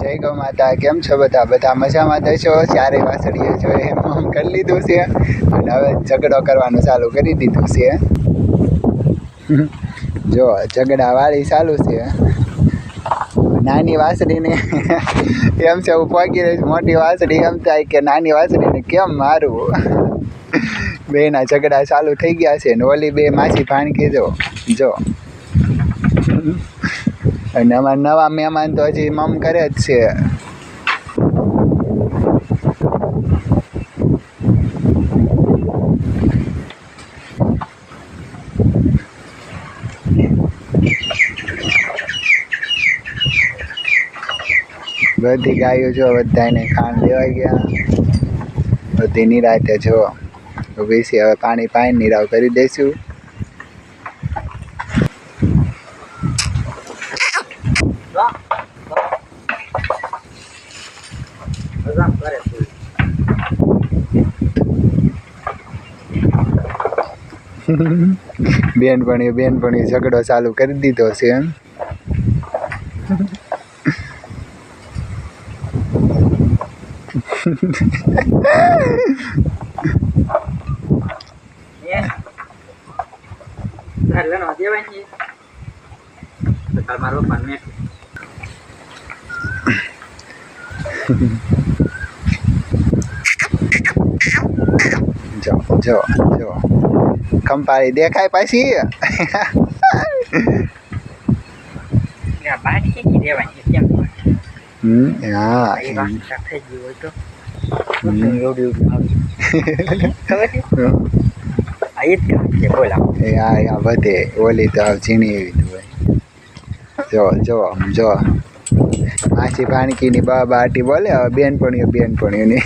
જય ગૌ માતા, કેમ છો બધા? બધા મજામાં થશો ચારે વાસળીએ જો એમ આમ કરી લીધું છે. અને હવે ઝઘડો કરવાનું ચાલુ કરી દીધું છે. જો ઝઘડા વાળી ચાલુ છે. નાની વાસળીને એમ છે, હું પહોંચી રહીશ, મોટી વાસળી એમ થાય કે નાની વાસળીને કેમ મારવું બેના ઝઘડા ચાલુ થઈ ગયા છે ને ઓલી બે માસી ભાણકી જો જો. અને અમારા નવા મહેમાન તો હજી મમ કરે જ છે. બધી ગાયો જો બધાને ખાણ દેવાઈ ગયા. બધી નિરાતે જો. ઊભી હવે પાણી પાઈ નિરાવ કરી દઈશું. બેનપણીઓ બેનપણીઓ ઝઘડો ચાલુ કરી દીધો છે એમ. મારો પપ્પા જો જો જો ખંપાળી દેખાય પાછી બાટી કે દેવાય છે કેમ હમ હા એ વાત થઈ ગયું હોય તો હમ. એવડી એવડી આવી ખબર છે આ એ જ કામ છે બોલા એ આ આ બધે ઓલી તો હાવ ઝીણી એવી જ હોય જો જો જો માછી ભાણકીની બા બાટી બોલે હવે બેનપણીઓ બેનપણીઓની